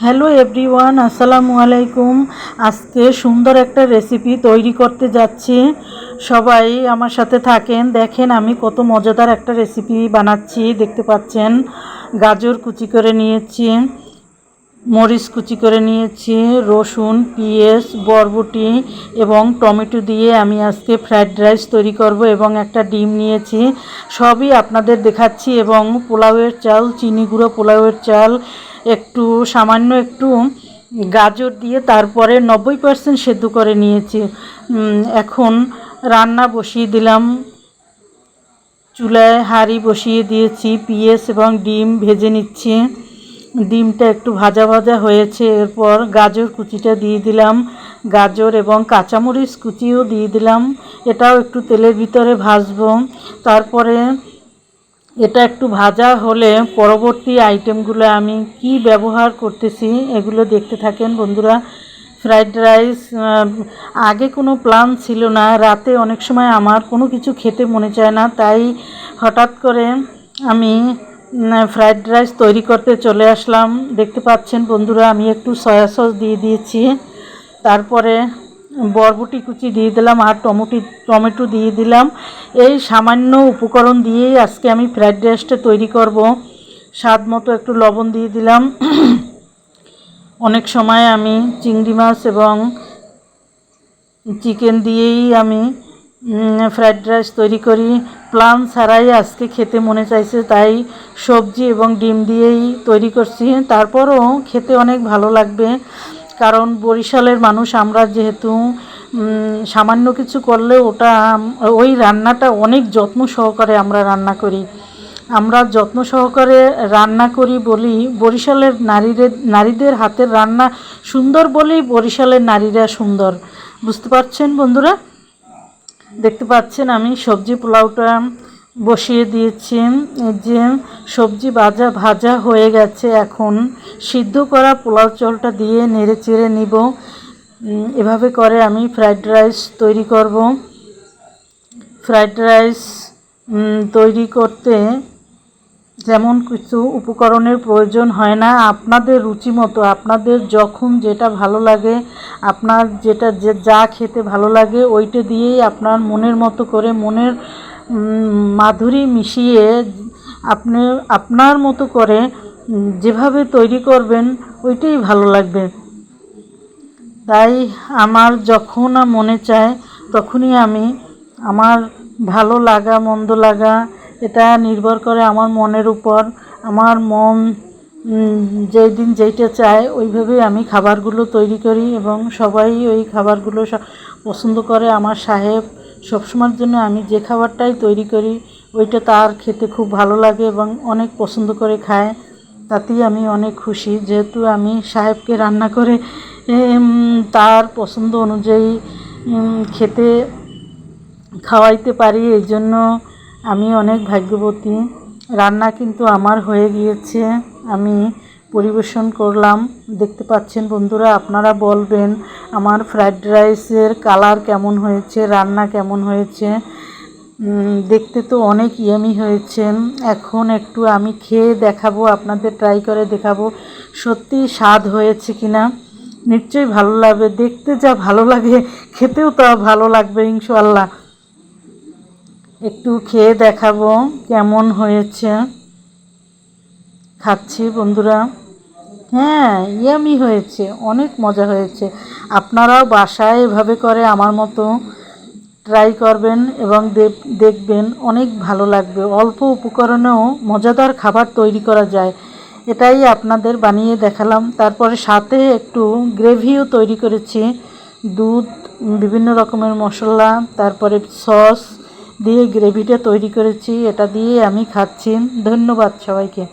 Hello everyone, আসসালামু আলাইকুম। আজকে সুন্দর একটা রেসিপি তৈরি করতে যাচ্ছি। সবাই আমার সাথে থাকেন। দেখেন আমি কত মজাদার একটা রেসিপি বানাচ্ছি, দেখতে পাচ্ছেন। গাজর কুচি করে নিয়েছি। মরিচ কুচি করে নিয়েছি, রসুন, পেঁয়াজ, বরবটি এবং টমেটো দিয়ে আমি আজকে ফ্রাইড রাইস তৈরি করব এবং একটা ডিম নিয়েছি। সবই আপনাদের দেখাচ্ছি এবং পোলাওয়ের চাল, চিনি গুঁড়ো, পোলাওয়ের চাল, একটু সামান্য একটু গাজর দিয়ে তারপরে নব্বই পার্সেন্ট সেদ্ধ করে নিয়েছি। এখন রান্না বসিয়ে দিলাম। চুলায় হাঁড়ি বসিয়ে দিয়েছি, পিঁয়াজ এবং ডিম ভেজে নিচ্ছি। ডিমটা একটু ভাজা ভাজা হয়েছে, এরপর গাজর কুচিটা দিয়ে দিলাম। গাজর এবং কাঁচামরিচ কুচিও দিয়ে দিলাম। এটাও একটু তেলের ভিতরে ভাজবো। তারপরে এটা একটু ভাজা হলে পরবর্তী আইটেমগুলো আমি কি ব্যবহার করতেছি এগুলো দেখতে থাকেন বন্ধুরা। ফ্রাইড রাইস আগে কোনো প্ল্যান ছিল না। রাতে অনেক সময় আমার কোনো কিছু খেতে মনে চায় না। তাই হঠাৎ করে আমি ফ্রাইড রাইস তৈরি করতে চলে আসলাম। দেখতে পাচ্ছেন বন্ধুরা, আমি একটু সয়া সস দিয়ে দিয়েছি। তারপরে বরবটি কুচি দিয়ে দিলাম আর টমেটো টমেটো দিয়ে দিলাম। এই সামান্য উপকরণ দিয়েই আজকে আমি ফ্রাইড রাইসটা তৈরি করব। স্বাদ মতো একটু লবণ দিয়ে দিলাম। অনেক সময় আমি চিংড়ি মাছ এবং চিকেন দিয়েই আমি ফ্রাইড রাইস তৈরি করি। প্লান ছাড়াই আজকে খেতে মনে চাইছে, তাই সবজি এবং ডিম দিয়েই তৈরি করছি। তারপরও খেতে অনেক ভালো লাগবে, কারণ বরিশালের মানুষ আমরা যেহেতু সামান্য কিছু করলে ওটা, ওই রান্নাটা অনেক যত্ন সহকারে আমরা রান্না করি। আমরা যত্ন সহকারে রান্না করি বলি, বরিশালের নারীদের নারীদের হাতের রান্না সুন্দর বলেই বরিশালের নারীরা সুন্দর। বুঝতে পারছেন বন্ধুরা? দেখতে পাচ্ছেন আমি সবজি পোলাওটা বসিয়ে দিয়েছি। যে সবজি ভাজা ভাজা হয়ে গেছে এখন। সিদ্ধ করা পোলাও চলটা দিয়ে নেড়ে চেড়ে নিব। এভাবে করে আমি ফ্রাইড রাইস তৈরি করব। ফ্রাইড রাইস তৈরি করতে যেমন কিছু উপকরণের প্রয়োজন হয় না, আপনাদের রুচি মতো, আপনাদের যখন যেটা ভালো লাগে, আপনার যেটা যে যা খেতে ভালো লাগে, ওইটা দিয়েই আপনার মনের মতো করে, মনের মাধুরী মিশিয়ে আপনি, আপনার মতো করে যেভাবে তৈরি করবেন, ওইটাই ভালো লাগবে। তাই আমার যখন মনে চায়, তখনই আমি আমার ভালো লাগা, মন্দ লাগা এটা নির্ভর করে আমার মনের উপর। আমার মন যেই দিন যেইটা চায়, ওইভাবেই আমি খাবারগুলো তৈরি করি এবং সবাই ওই খাবারগুলো পছন্দ করে। আমার সাহেব সবসময়ের জন্য আমি যে খাবারটাই তৈরি করি, ওইটা তার খেতে খুব ভালো লাগে এবং অনেক পছন্দ করে খায়। তাতেই আমি অনেক খুশি। যেহেতু আমি সাহেবকে রান্না করে তার পছন্দ অনুযায়ী খেতে খাওয়াইতে পারি এই জন্য আমি অনেক ভাগ্যবতী। রান্না কিন্তু আমার হয়ে গিয়েছে। আমি পরিবেশন করলাম। দেখতে পাচ্ছেন বন্ধুরা, আপনারা বলবেন আমার ফ্রাইড রাইসের কালার কেমন হয়েছে, রান্না কেমন হয়েছে। দেখতে তো অনেক ইয়ামি হয়েছে এখন একটু আমি খেয়ে দেখাবো, আপনাদের ট্রাই করে দেখাবো সত্যি স্বাদ হয়েছে কিনা। নিশ্চয়ই ভালো লাগবে। দেখতে যা ভালো লাগে, খেতেও তা ভালো লাগবে ইনশাল্লাহ একটু খেয়ে দেখাবো কেমন হয়েছে। খাচ্ছি বন্ধুরা। হ্যাঁ ইয়ামি হয়েছে, অনেক মজা হয়েছে। আপনারাও বাসায় এভাবে করে আমার মতো ট্রাই করবেন এবং দেখবেন, অনেক ভালো লাগবে। অল্প উপকরণেও মজাদার খাবার তৈরি করা যায়। এটাই আপনাদের বানিয়ে দেখালাম। তারপরে সাথে একটু গ্রেভিও তৈরি করেছি। দুধ, বিভিন্ন রকমের মশলা, তারপরে সস দিয়ে গ্রেভিটা তৈরি করেছি এটা দিয়ে আমি খাচ্ছি। ধন্যবাদ সবাইকে।